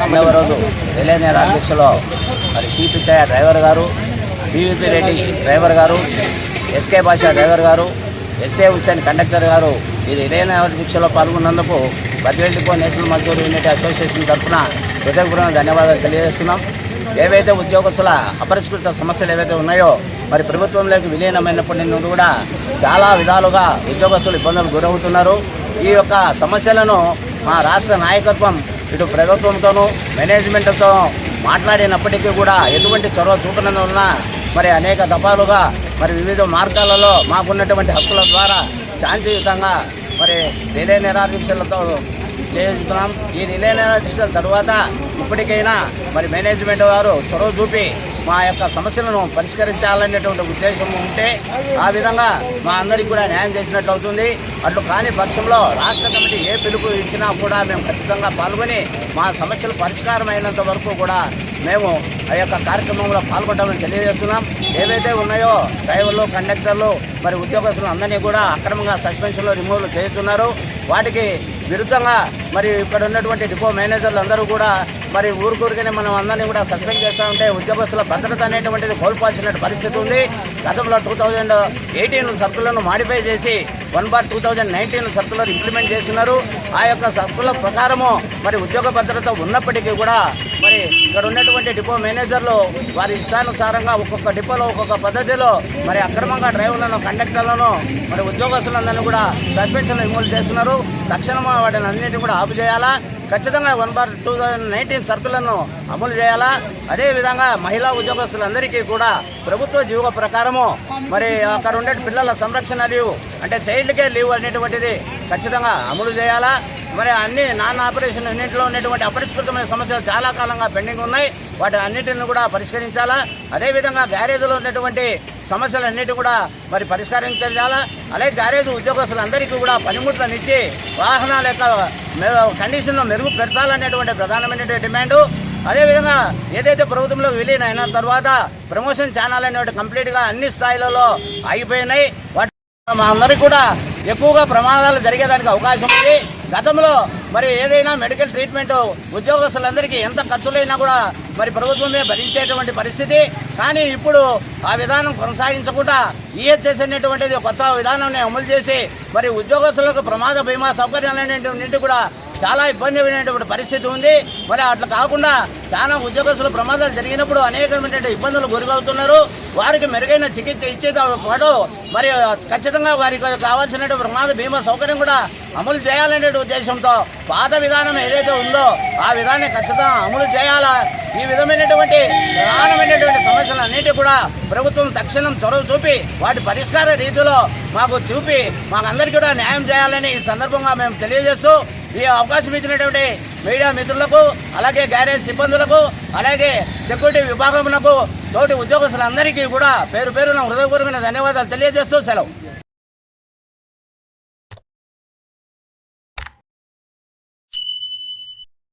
రెండవ రోజు రిలే అధ్యక్షలో మరి సి డ్రైవర్ గారు? బీవీపీ రెడ్డి డ్రైవర్ గారు ఎస్కే భాషా డ్రైవర్ గారు ఎస్ఏ హుస్సేన్ కండక్టర్ గారు ఇది రిలే దీక్షలో పాల్గొన్నందుకు బద్వేల్టికో నేషనల్ మజ్దూర్ యూనిట్ అసోసియేషన్ తరఫున హృదయపూర్వక ధన్యవాదాలు తెలియజేస్తున్నాం. ఏవైతే ఉద్యోగస్తుల అపరిష్కృత సమస్యలు ఏవైతే ఉన్నాయో మరి ప్రభుత్వంలోకి విలీనమైనప్పటి నుండి కూడా చాలా విధాలుగా ఉద్యోగస్తులు ఇబ్బందులు గురవుతున్నారు. ఈ యొక్క సమస్యలను మా రాష్ట్ర నాయకత్వం ఇటు ప్రభుత్వంతోనూ మేనేజ్మెంట్తో మాట్లాడినప్పటికీ కూడా ఎటువంటి చొరవ చూపనందువలన మరి అనేక దఫాలుగా మరి వివిధ మార్గాలలో మాకున్నటువంటి హక్కుల ద్వారా శాంతియుతంగా మరి రిలే నిరాదీక్షలతో చేస్తున్నాం. ఈ రిలే నిరాదీక్షల తర్వాత ఇప్పటికైనా మరి మేనేజ్మెంట్ వారు చొరవ చూపి మా యొక్క సమస్యలను పరిష్కరించాలనేటువంటి ఉద్దేశం ఉంటే ఆ విధంగా మా అందరికీ కూడా న్యాయం చేసినట్లు అవుతుంది. అట్లు కాని పక్షంలో రాష్ట్ర కమిటీ ఏ పిలుపు ఇచ్చినా కూడా మేము ఖచ్చితంగా పాల్గొని మా సమస్యలు పరిష్కారం అయినంత వరకు కూడా మేము ఆ యొక్క కార్యక్రమంలో పాల్గొంటామని తెలియజేస్తున్నాం. ఏవైతే ఉన్నాయో డ్రైవర్లు కండక్టర్లు మరి ఉద్యోగస్తులు అందరినీ కూడా అక్రమంగా సస్పెన్షన్లో రిమూవ్ చేస్తున్నారు. వాటికి విరుద్ధంగా మరి ఇక్కడ ఉన్నటువంటి డిపో మేనేజర్లు అందరూ కూడా మరి ఊరుకూరికనే మనం అందరినీ కూడా సస్పెండ్ చేస్తూ ఉంటే ఉద్యోగస్తుల భద్రత అనేటువంటిది కోల్పోవాల్సిన పరిస్థితి ఉంది. గతంలో టూ థౌజండ్ ఎయిటీన్ సర్కులను మాడిఫై చేసి one bar two thousand nineteen circular implement చేస్తున్నారు. ఆ యొక్క సర్కుల ప్రకారము మరి ఉద్యోగ భద్రత ఉన్నప్పటికీ కూడా మరి ఇక్కడ ఉన్నటువంటి డిపో మేనేజర్లు వారి ఇష్టానుసారంగా ఒక్కొక్క డిపోలో ఒక్కొక్క పద్ధతిలో మరి అక్రమంగా డ్రైవర్లను కండక్టర్లను మరి ఉద్యోగస్తులందరినీ కూడా సస్పెన్షన్ రిమూవ్ చేస్తున్నారు. తక్షణం వాటిని అన్నింటినీ కూడా ఆపు చేయాలా? ఖచ్చితంగా one bar two thousand nineteen సర్కులను అమలు చేయాలా? అదేవిధంగా మహిళా ఉద్యోగస్తులందరికీ కూడా ప్రభుత్వ జీవో ప్రకారము మరి అక్కడ ఉండే పిల్లల సంరక్షణ మరియు అంటే చైల్డ్ కేర్ లీవ్ అనేటువంటిది ఖచ్చితంగా అమలు చేయాలా? మరి అన్ని నాన్ ఆపరేషన్ అన్నింటిలో ఉన్నటువంటి అపరిష్కృతమైన సమస్యలు చాలా కాలంగా పెండింగ్ ఉన్నాయి. వాటి అన్నింటిని కూడా పరిష్కరించాలా? అదేవిధంగా గ్యారేజ్లో ఉన్నటువంటి సమస్యలన్నిటి కూడా మరి పరిష్కరించాలా అలాగే గ్యారేజ్ ఉద్యోగస్తులందరికీ కూడా పనిముట్లను ఇచ్చి వాహనాల యొక్క మె- మెరుగు పెడతాలనేటువంటి ప్రధానమైనటువంటి డిమాండు. అదేవిధంగా ఏదైతే ప్రభుత్వంలో విలీనం అయిన తర్వాత ప్రమోషన్ ఛానల్ అనేవి కంప్లీట్గా అన్ని స్థాయిలలో ఆగిపోయినాయి. వాటి మా అందరికీ కూడా ఎక్కువగా ప్రమాదాలు జరిగేదానికి అవకాశం ఉంది. గతంలో మరి ఏదైనా మెడికల్ ట్రీట్మెంట్ ఉద్యోగస్తులందరికీ ఎంత ఖర్చులైనా కూడా మరి ప్రభుత్వమే భరించేటువంటి పరిస్థితి. కానీ ఇప్పుడు ఆ విధానం కొనసాగించకుండా ఈహెచ్ఎస్ అనేటువంటిది కొత్త విధానాన్ని అమలు చేసి మరి ఉద్యోగస్తులకు ప్రమాద బీమా సౌకర్యాలన్నింటి కూడా చాలా ఇబ్బంది అయినటువంటి పరిస్థితి ఉంది. మరి అట్లా కాకుండా చాలా ఉద్యోగస్తులు ప్రమాదాలు జరిగినప్పుడు అనేకమైనటువంటి ఇబ్బందులు గురవుతున్నారు వారికి మెరుగైన చికిత్స ఇచ్చేతో పాటు మరి ఖచ్చితంగా వారికి కావాల్సినటువంటి ప్రమాద బీమా సౌకర్యం కూడా అమలు చేయాలనే ఉద్దేశంతో పాత విధానం ఏదైతే ఉందో ఆ విధానం ఖచ్చితంగా అమలు చేయాలా? ఈ విధమైనటువంటి సమస్యలన్నిటి కూడా ప్రభుత్వం తక్షణం చొరవ చూపి వాటి పరిష్కార రీతిలో మాకు చూపి మాకందరికీ కూడా న్యాయం చేయాలని ఈ సందర్భంగా మేము తెలియజేస్తూ ఈ అవకాశం ఇచ్చినటువంటి మీడియా మిత్రులకు అలాగే గ్యారేజ్ సిబ్బందులకు అలాగే సెక్యూరిటీ విభాగములకు తోటి ఉద్యోగస్తులందరికీ కూడా పేరు పేరున హృదయపూర్వకమైన ధన్యవాదాలు తెలియజేస్తూ సెలవు.